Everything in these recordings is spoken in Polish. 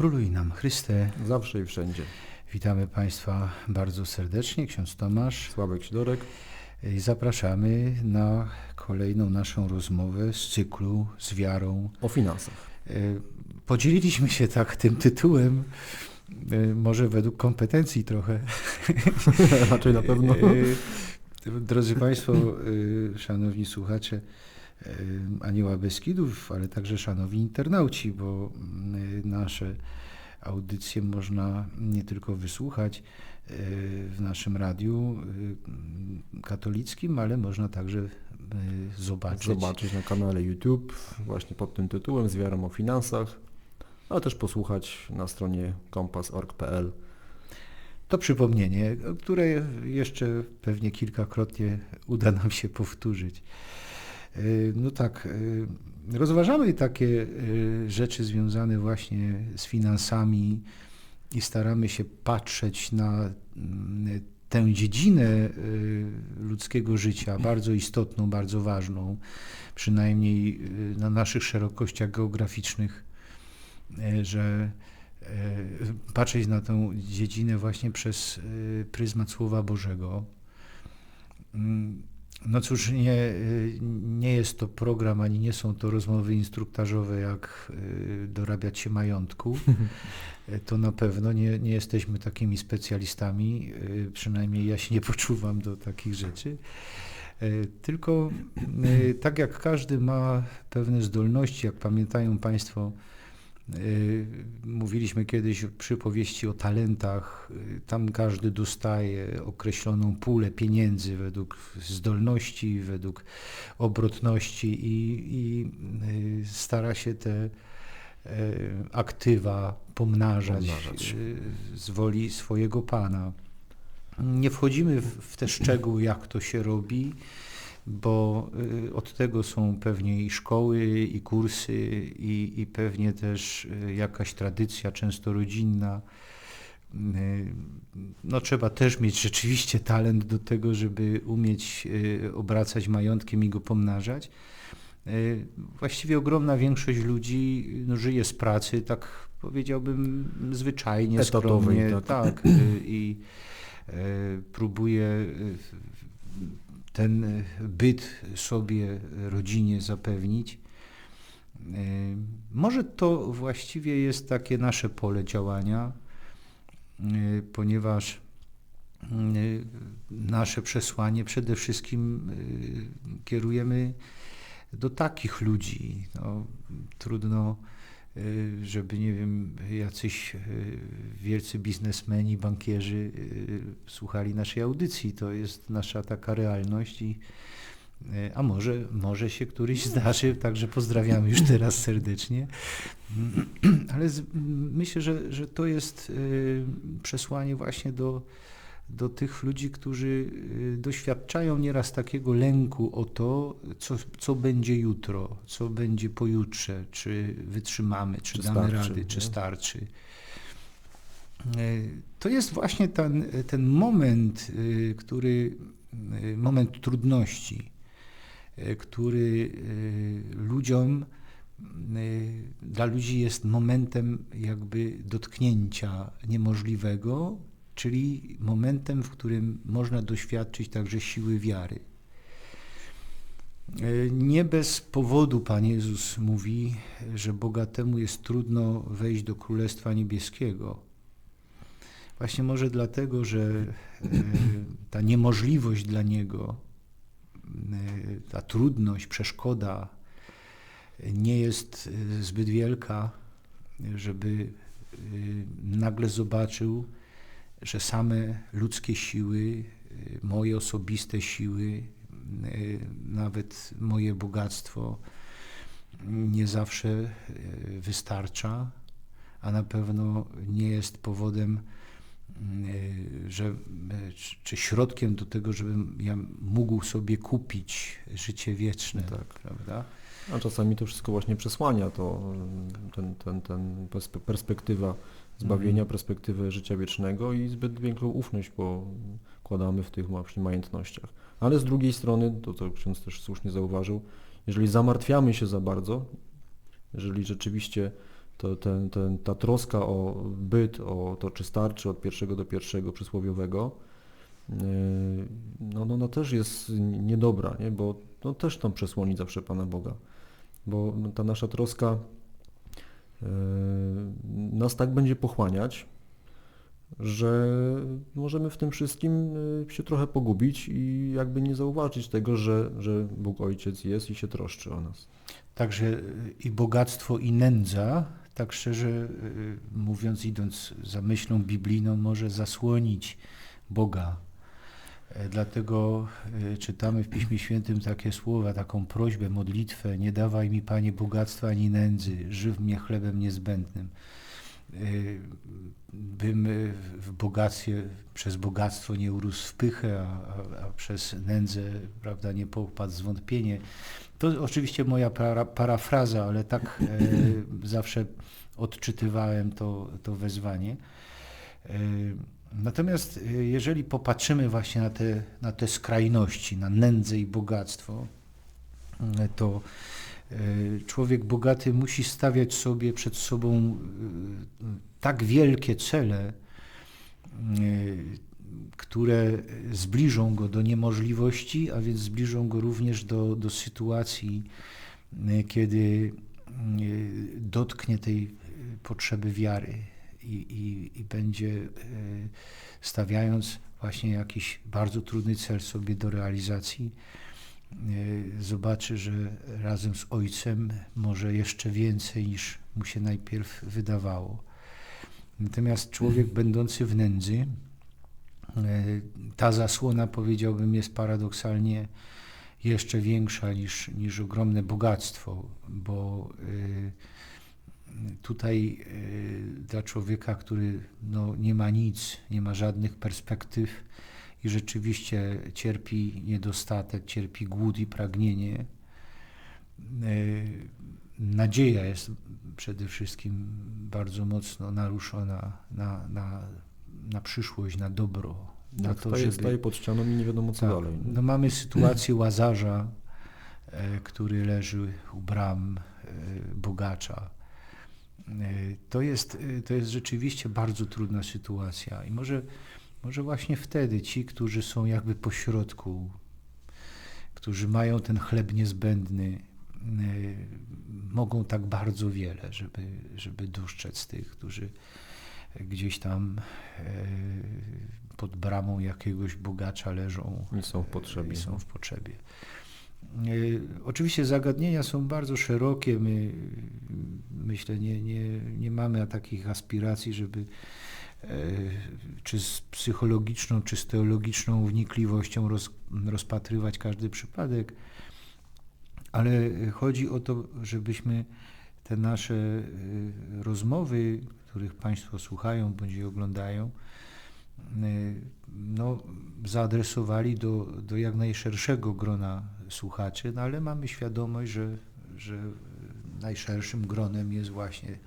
Króluj nam Chryste. Zawsze i wszędzie. Witamy Państwa bardzo serdecznie. Ksiądz Tomasz. Sławek Śdorek. I zapraszamy na kolejną naszą rozmowę z cyklu z wiarą. O finansach. E, Podzieliliśmy się tak tym tytułem, e, może według kompetencji trochę. Raczej na pewno. E, Drodzy Państwo, szanowni słuchacze Anioła Beskidów, ale także szanowni internauci, bo mm, nasze audycje można nie tylko wysłuchać e, w naszym radiu e, katolickim, ale można także e, zobaczyć. Zobaczyć na kanale YouTube właśnie pod tym tytułem z wiarą o finansach, a też posłuchać na stronie kompas.org.pl. To przypomnienie, które jeszcze pewnie kilkakrotnie uda nam się powtórzyć. E, No tak, e, rozważamy takie e, rzeczy związane właśnie z finansami i staramy się patrzeć na mm, tę dziedzinę ludzkiego życia, bardzo istotną, bardzo ważną, przynajmniej na naszych szerokościach geograficznych, że patrzeć na tę dziedzinę właśnie przez pryzmat Słowa Bożego. No cóż, nie, nie jest to program, ani nie są to rozmowy instruktażowe, jak y, dorabiać się majątku. To na pewno nie, nie jesteśmy takimi specjalistami, y, przynajmniej ja się nie poczuwam do takich rzeczy. Y, Tylko tak jak każdy ma pewne zdolności, jak pamiętają Państwo, mówiliśmy kiedyś przy powieści o talentach, y, tam każdy dostaje określoną pulę pieniędzy według zdolności, według obrotności i, i y, stara się te y, aktywa pomnażać, Pomnażać. y, z woli swojego Pana. Nie wchodzimy w te szczegóły, jak to się robi, bo y, od tego są pewnie i szkoły, i kursy, i, i pewnie też y, jakaś tradycja, często rodzinna. Y, No, trzeba też mieć rzeczywiście talent do tego, żeby umieć obracać majątkiem i go pomnażać. Właściwie ogromna większość ludzi no, żyje z pracy, tak powiedziałbym, zwyczajnie, Etatowej, skromnie, tak. tak, i próbuje ten y, byt sobie, rodzinie zapewnić. Y, Może to właściwie jest takie nasze pole działania, y, ponieważ nasze przesłanie przede wszystkim kierujemy do takich ludzi. No, trudno, żeby, nie wiem, jacyś y, wielcy biznesmeni, bankierzy y, słuchali naszej audycji. To jest nasza taka realność i y, a może, może się któryś zdarzy, także pozdrawiamy już teraz serdecznie. Ale z, myślę, że, że to jest y, przesłanie właśnie do, do tych ludzi, którzy y, doświadczają nieraz takiego lęku o to, co, co będzie jutro, co będzie pojutrze, czy wytrzymamy, czy, Czy damy starczy, rady, czy nie? starczy. Y, To jest właśnie ten, ten moment, y, który, moment trudności, który ludziom, dla ludzi jest momentem jakby dotknięcia niemożliwego, czyli momentem, w którym można doświadczyć także siły wiary. Y, Nie bez powodu Pan Jezus mówi, że bogatemu jest trudno wejść do Królestwa Niebieskiego. Właśnie może dlatego, że y, ta niemożliwość dla niego, y, ta trudność, przeszkoda nie jest zbyt wielka, żeby nagle zobaczył, że same ludzkie siły, y, moje osobiste siły, y, nawet moje bogactwo nie zawsze y, wystarcza, a na pewno nie jest powodem, że, czy- środkiem do tego, żebym ja mógł sobie kupić życie wieczne, Tak. prawda? A czasami to wszystko właśnie przesłania to, ten, ten, ten perspe- perspektywa zbawienia, perspektywę życia wiecznego i zbyt wielką ufność pokładamy w tych właśnie majątnościach. Ale z drugiej strony, to co ksiądz też słusznie zauważył, jeżeli zamartwiamy się za bardzo, jeżeli rzeczywiście to, ten, ten, ta troska o byt, o to, czy starczy od pierwszego do pierwszego przysłowiowego, yy, no, no, no też jest niedobra, nie? bo no, też tam przesłoni zawsze Pana Boga. Bo ta nasza troska nas tak będzie pochłaniać, że możemy w tym wszystkim yy, się trochę pogubić i jakby nie zauważyć tego, że, że Bóg Ojciec jest i się troszczy o nas. Także y, i bogactwo, i nędza, tak szczerze mówiąc, idąc za myślą biblijną, może zasłonić Boga. E, Dlatego y, czytamy w Piśmie Świętym takie słowa, taką prośbę, modlitwę: Nie dawaj mi, Panie, bogactwa ani nędzy, żyw mnie chlebem niezbędnym. Y, Bym w bogactwie, przez bogactwo nie urósł w pychę, a, a, a przez nędzę prawda, nie popadł zwątpienie. To oczywiście moja para, parafraza, ale tak e, zawsze odczytywałem to, to wezwanie. Natomiast e, jeżeli popatrzymy właśnie na te, na te skrajności, na nędzę i bogactwo, e, to e, człowiek bogaty musi stawiać sobie przed sobą tak wielkie cele, które zbliżą go do niemożliwości, a więc zbliżą go również do, do sytuacji, kiedy dotknie tej potrzeby wiary i, i, i będzie e, stawiając właśnie jakiś bardzo trudny cel sobie do realizacji, e, zobaczy, że razem z Ojcem może jeszcze więcej niż mu się najpierw wydawało. Natomiast człowiek będący w nędzy, e, ta zasłona powiedziałbym jest paradoksalnie jeszcze większa niż, niż ogromne bogactwo, bo tutaj y, dla człowieka, który no, nie ma nic, nie ma żadnych perspektyw i rzeczywiście cierpi niedostatek, cierpi głód i pragnienie, y, nadzieja jest przede wszystkim bardzo mocno naruszona na, na, na przyszłość, na dobro. Na Jak staje, staje pod ścianą i nie wiadomo co tak. dalej. No mamy sytuację łazarza, e, który leży u bram e, bogacza. E, To jest, e, to jest rzeczywiście bardzo trudna sytuacja i może, może właśnie wtedy ci, którzy są jakby pośrodku, którzy mają ten chleb niezbędny, e, mogą tak bardzo wiele, żeby, żeby dostrzec tych, którzy gdzieś tam pod bramą jakiegoś bogacza leżą I są w potrzebie. i są w potrzebie. E, Oczywiście zagadnienia są bardzo szerokie. My, myślę, nie, nie, nie mamy takich aspiracji, żeby e, czy z psychologiczną, czy z teologiczną wnikliwością roz, rozpatrywać każdy przypadek, ale chodzi o to, żebyśmy te nasze e, rozmowy, których Państwo słuchają bądź je oglądają, y, no, zaadresowali do, do jak najszerszego grona słuchaczy, no ale mamy świadomość, że, że najszerszym gronem jest właśnie,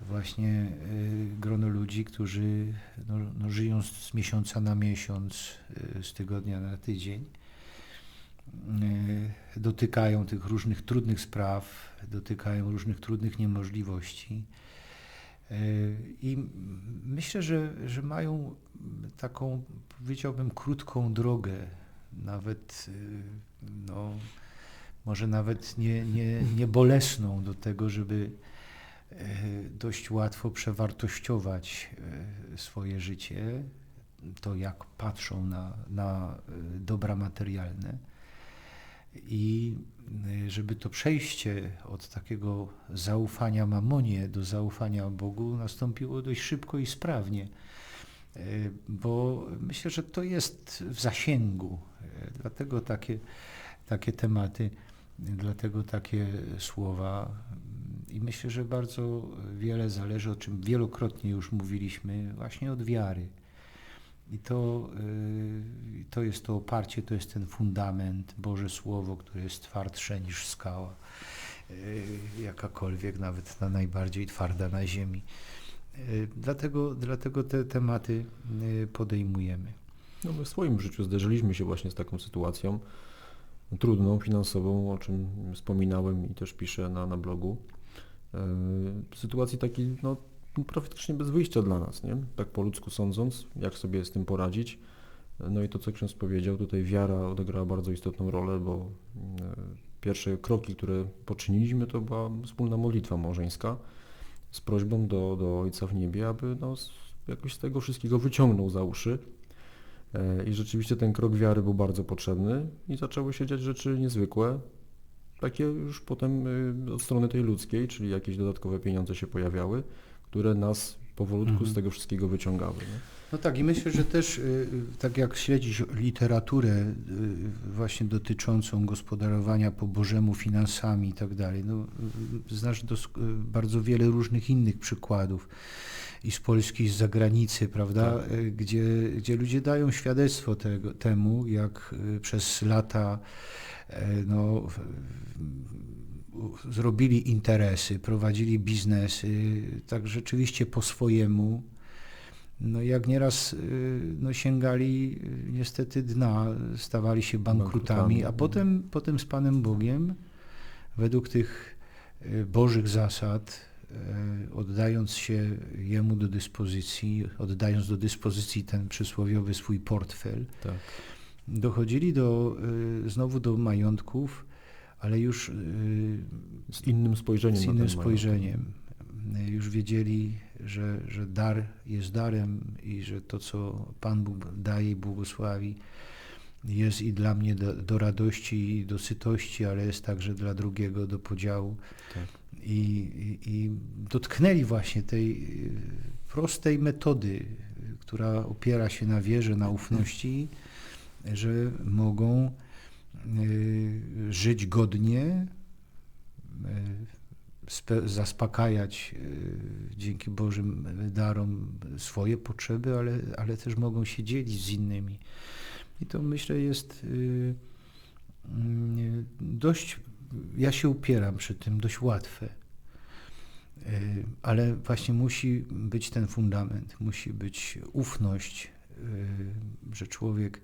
właśnie y, grono ludzi, którzy no, no, żyją z miesiąca na miesiąc, y, z tygodnia na tydzień. Y, Dotykają tych różnych trudnych spraw, dotykają różnych trudnych niemożliwości. I myślę, że, że mają taką, powiedziałbym, krótką drogę, nawet, no, może nawet nie, nie, nie bolesną do tego, żeby e, dość łatwo przewartościować e, swoje życie, to jak patrzą na, na e, dobra materialne. I żeby to przejście od takiego zaufania mamonie do zaufania Bogu nastąpiło dość szybko i sprawnie, bo myślę, że to jest w zasięgu. Y, Dlatego takie, takie tematy, y, dlatego takie słowa. I myślę, że bardzo wiele zależy, o czym wielokrotnie już mówiliśmy, właśnie od wiary. I to, y, to jest to oparcie, to jest ten fundament, Boże Słowo, które jest twardsze niż skała, y, jakakolwiek, nawet ta najbardziej twarda na ziemi. Y, Dlatego, dlatego te tematy y, podejmujemy. No my w swoim życiu zderzyliśmy się właśnie z taką sytuacją trudną, finansową, o czym wspominałem i też piszę na, na blogu. w sytuacji takiej no, praktycznie bez wyjścia dla nas, nie? tak po ludzku sądząc, jak sobie z tym poradzić. No i to, co ksiądz powiedział, tutaj wiara odegrała bardzo istotną rolę, bo e, pierwsze kroki, które poczyniliśmy, to była wspólna modlitwa małżeńska z prośbą do, do Ojca w niebie, aby no, jakoś z tego wszystkiego wyciągnął za uszy. E, I rzeczywiście ten krok wiary był bardzo potrzebny i zaczęły się dziać rzeczy niezwykłe, takie już potem y, od strony tej ludzkiej, czyli jakieś dodatkowe pieniądze się pojawiały, które nas powolutku Mhm. z tego wszystkiego wyciągały. Nie? No tak i myślę, że też y, tak jak śledzić literaturę y, właśnie dotyczącą gospodarowania po Bożemu finansami i tak dalej, no y, znasz dos- y, bardzo wiele różnych innych przykładów i z Polski, i z zagranicy, prawda, Tak. Y, gdzie, gdzie ludzie dają świadectwo tego, temu, jak y, przez lata no, zrobili interesy, prowadzili biznesy, tak rzeczywiście po swojemu, no jak nieraz y, no, sięgali y, niestety dna, stawali się bankrutami, a potem, potem z Panem Bogiem, według tych y, Bożych zasad, oddając się Jemu do dyspozycji, oddając do dyspozycji ten przysłowiowy swój portfel, Tak. dochodzili do, znowu do majątków, ale już y, Z innym spojrzeniem z innym ten majątek. spojrzeniem. Y, Już wiedzieli, że, że dar jest darem i że to, co Pan Bóg daje i błogosławi, jest i dla mnie do, do radości i do sytości, ale jest także dla drugiego do podziału. Tak. I, i, I dotknęli właśnie tej y, prostej metody, która opiera się na wierze, na ufności, że mogą żyć godnie, y, zaspokajać y, dzięki Bożym darom swoje potrzeby, ale, ale też mogą się dzielić z innymi. I to myślę jest y, dość, ja się upieram przy tym, dość łatwe. Y, Ale właśnie musi być ten fundament, musi być ufność, y, że człowiek y,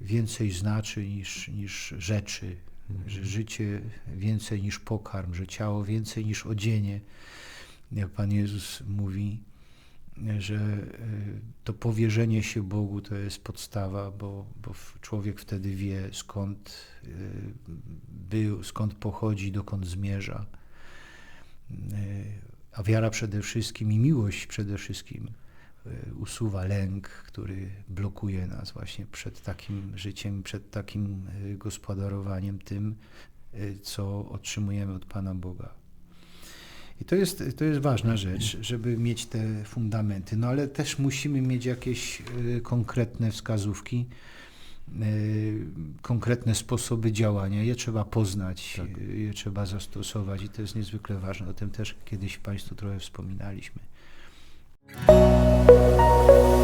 więcej znaczy niż, niż rzeczy, że życie więcej niż pokarm, że ciało więcej niż odzienie. Jak Pan Jezus mówi, że y, to powierzenie się Bogu to jest podstawa, bo, bo człowiek wtedy wie skąd y, był, skąd pochodzi, dokąd zmierza. Y, A wiara przede wszystkim i miłość przede wszystkim y, usuwa lęk, który blokuje nas właśnie przed takim życiem, przed takim y, gospodarowaniem tym, y, co otrzymujemy od Pana Boga. I to jest, to jest ważna rzecz, żeby mieć te fundamenty, no ale też musimy mieć jakieś y, konkretne wskazówki, y, konkretne sposoby działania. Je trzeba poznać, Tak. y, je trzeba zastosować i to jest niezwykle ważne. O tym też kiedyś Państwu trochę wspominaliśmy. Thank you.